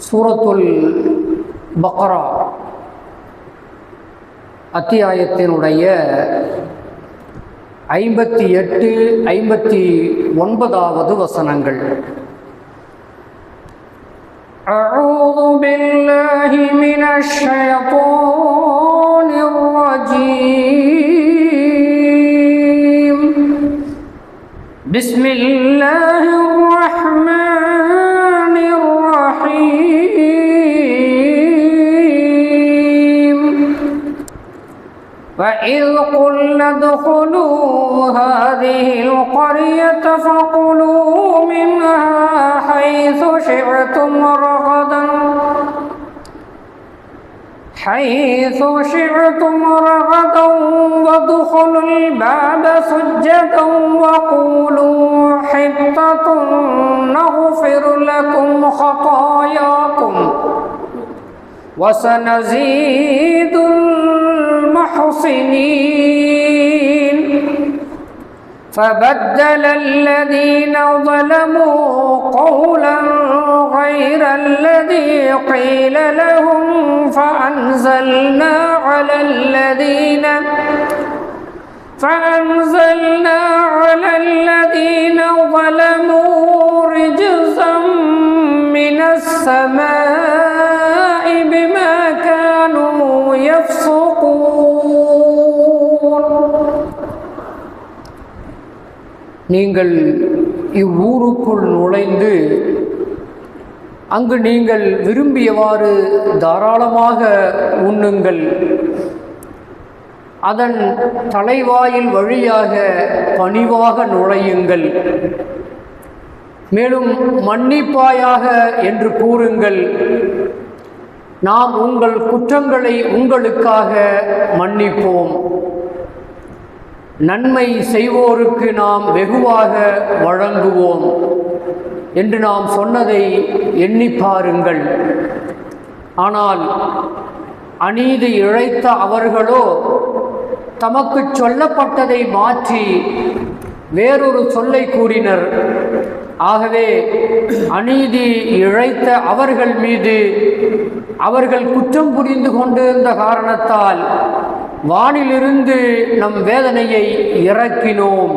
சூரத்துல் பக்ரா அத்தியாயத்தினுடைய ஐம்பத்தி எட்டு ஐம்பத்தி ஒன்பதாவது வசனங்கள் أعوذ بالله من الشيطان الرجيم بسم الله الرحمن وإذ قلنا ادخلوا هذه القرية فكلوا منها حيث شئتم رغدا حيث شئتم رغدا وادخلوا الباب سجدا وقولوا حطة نغفر لكم خطاياكم وسنزيد المحسنين فبدل الذين ظلموا قولا غير الذي قيل لهم فأنزلنا على الذين فأنزلنا على الذين ظلموا رجزا من السماء بما நீங்கள் இவ்வூருக்குள் நுழைந்து அங்கு நீங்கள் விரும்பியவாறு தாராளமாக உண்ணுங்கள். அதன் தலைவாயில் வழியாக பணிவாக நுழையுங்கள். மேலும் மன்னிப்பாயாக என்று கூறுங்கள். நாம் உங்கள் குற்றங்களை உங்களுக்காக மன்னிப்போம். நன்மை செய்வோருக்கு நாம் வெகுவாக வழங்குவோம் என்று நாம் சொன்னதை எண்ணி பாருங்கள். ஆனால் அநீதி இழைத்த அவர்களோ தமக்கு சொல்லப்பட்டதை மாற்றி வேறொரு சொல்லை கூறினர். ஆகவே அநீதி இழைத்த அவர்கள் மீது அவர்கள் குற்றம் புரிந்து கொண்டிருந்த காரணத்தால் வானிலிருந்து நம் வேதனையை இறக்கினோம்.